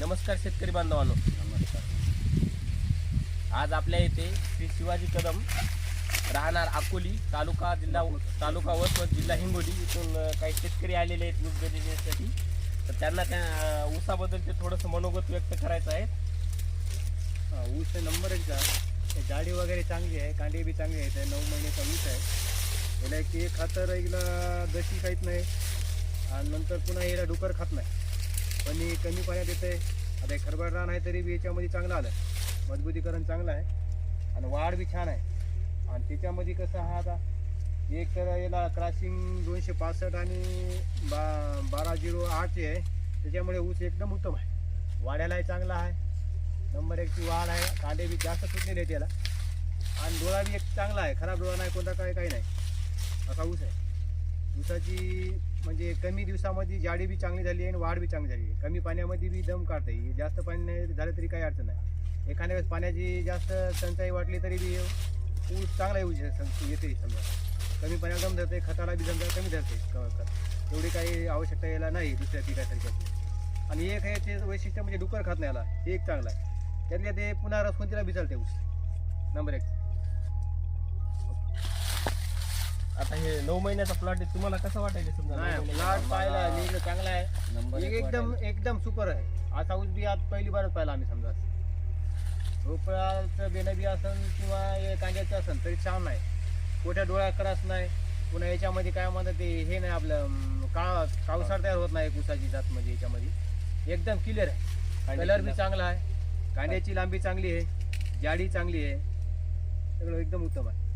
नमस्कार शेतकरी बांधवांनो. नमस्कार आज आपल्या येथे श्री शिवाजी कदम राहणार अकोली तालुका जिल्हा तालुका व जिल्हा हिंगोली इथून काही शेतकरी आलेले आहेत ऊस गरजेसाठी तर त्यांना त्या अ, ऊसाबद्दल ते थोडंसं मनोगत व्यक्त करायचं आहे. ऊस नंबर एकचा जाडी वगैरे चांगली आहे कांडी बी चांगली आहे नऊ महिन्याचा ऊस आहे. याला एक खातर एकला गशी काहीच नाही. आणि नंतर पुन्हा याला डुकर खात नाही. पण कमी पाण्यात येते आता हे खरबड रान आहे तरी बी याच्यामध्ये चांगलं आलं मजबूतीकरण चांगलं आहे. आणि वाढ बी छान आहे. आणि त्याच्यामध्ये कसं हा आता एक तर याला क्रॉसिंग दोनशे पासष्ट आणि बा बारा झिरो आठचे आहे त्याच्यामुळे ऊस एकदम उत्तम आहे. वाढायलाही चांगला आहे. नंबर एकची वाढ आहे. कांदे बी जास्त सुटलेले आहेत याला. आणि डोळा बी एक चांगला आहे. खराब डोळा नाही कोणता काय काही नाही. असा ऊस आहे. ऊसाची म्हणजे कमी दिवसामध्ये जाडी बी चांगली झाली आहे आणि वाढ बी चांगली झाली आहे. कमी पाण्यामध्ये बी दम काढता येईल. जास्त पाणी नाही झालं तरी काही अडचण नाही. एखाद्या वेळेस पाण्याची जास्त टंचाई वाटली तरी बी ऊस चांगला येऊ शक- येते समजा. कमी पाण्यात दम धरते खताला बी दम कमी धरते क- एवढी काही आवश्यकता यायला नाही दुसऱ्या पिकासारख्याची आणि एक आहे ते वैशिष्ट्य म्हणजे डुकर खात नाही आला हे एक चांगलं आहे. त्यातल्या ते पुन्हा रसवंतीला बी चालते ऊस. नंबर एक. हे नऊ महिन्याचा प्लॉट आहे. तुम्हाला कसं वाटायचं समजा नऊ नाही महिन्याचा प्लॉट? पाहिला चांगला आहे. नंबर एक एक एकदम. एकदम सुपर आहे. असा ऊस बी आज पहिली बारच पाहिला आम्ही समजा. भोपळाचं बेनं बी असन किंवा हे कांद्याचं असन तरी छान नाही मोठ्या डोळ्या करास नाही. पुन्हा याच्यामध्ये काय म्हणतात ते हे नाही आपलं अं, काळ कावसार तयार होत नाही ऊसाची जात म्हणजे याच्यामध्ये. एकदम क्लिअर आहे. कलर बी चांगला आहे. कांद्याची लांबी चांगली आहे. जाडी चांगली आहे. सगळं एकदम उत्तम आहे.